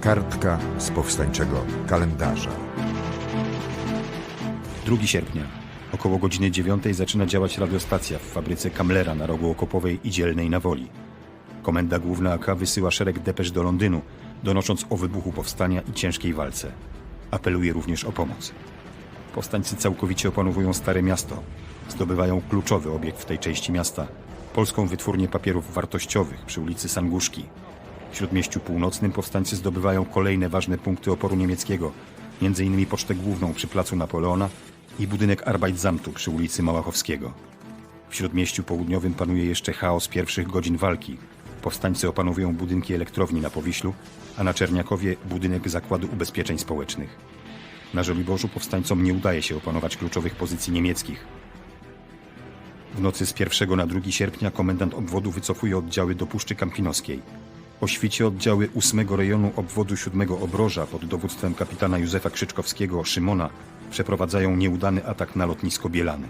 Kartka z powstańczego kalendarza. 2 sierpnia. Około godziny 9 zaczyna działać radiostacja w fabryce Kamlera na rogu Okopowej i Dzielnej na Woli. Komenda Główna AK wysyła szereg depesz do Londynu, donosząc o wybuchu powstania i ciężkiej walce. Apeluje również o pomoc. Powstańcy całkowicie opanowują Stare Miasto. Zdobywają kluczowy obiekt w tej części miasta polską wytwórnię papierów wartościowych przy ulicy Sanguszki. W Śródmieściu Północnym powstańcy zdobywają kolejne ważne punkty oporu niemieckiego, m.in. Pocztę Główną przy placu Napoleona i budynek Arbeitsamtu przy ulicy Małachowskiego. W Śródmieściu Południowym panuje jeszcze chaos pierwszych godzin walki. Powstańcy opanowują budynki elektrowni na Powiślu, a na Czerniakowie budynek Zakładu Ubezpieczeń Społecznych. Na Żoliborzu powstańcom nie udaje się opanować kluczowych pozycji niemieckich. W nocy z 1 na 2 sierpnia komendant obwodu wycofuje oddziały do Puszczy Kampinoskiej. O świcie oddziały 8 rejonu obwodu 7 Obroża pod dowództwem kapitana Józefa Krzyczkowskiego Szymona przeprowadzają nieudany atak na lotnisko Bielany.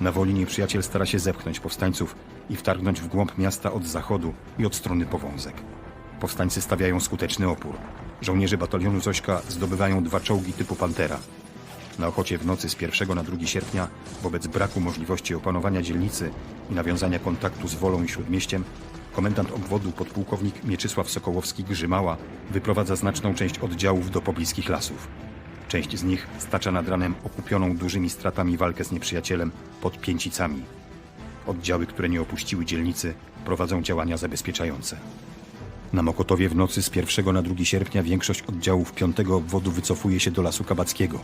Na woli nieprzyjaciel stara się zepchnąć powstańców i wtargnąć w głąb miasta od zachodu i od strony Powązek. Powstańcy stawiają skuteczny opór. Żołnierze batalionu Zośka zdobywają dwa czołgi typu Pantera. Na Ochocie w nocy z 1 na 2 sierpnia, wobec braku możliwości opanowania dzielnicy i nawiązania kontaktu z Wolą i Śródmieściem, komendant obwodu podpułkownik Mieczysław Sokołowski-Grzymała wyprowadza znaczną część oddziałów do pobliskich lasów. Część z nich stacza nad ranem okupioną dużymi stratami walkę z nieprzyjacielem pod Pięcicami. Oddziały, które nie opuściły dzielnicy, prowadzą działania zabezpieczające. Na Mokotowie w nocy z 1 na 2 sierpnia większość oddziałów 5 obwodu wycofuje się do Lasu Kabackiego.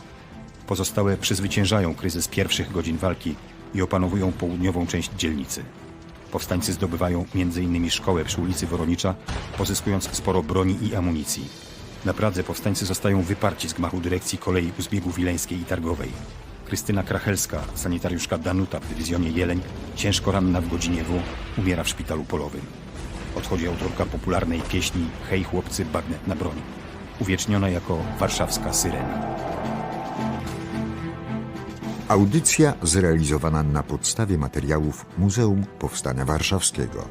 Pozostałe przezwyciężają kryzys pierwszych godzin walki i opanowują południową część dzielnicy. Powstańcy zdobywają m.in. szkołę przy ulicy Woronicza, pozyskując sporo broni i amunicji. Na Pradze powstańcy zostają wyparci z gmachu dyrekcji kolei u zbiegu wileńskiej i targowej. Krystyna Krachelska, sanitariuszka Danuta w dywizjonie Jeleń, ciężko ranna w godzinie W, umiera w szpitalu polowym. Odchodzi autorka popularnej pieśni Hej chłopcy, bagnet na broń, uwieczniona jako warszawska syrena. Audycja zrealizowana na podstawie materiałów Muzeum Powstania Warszawskiego.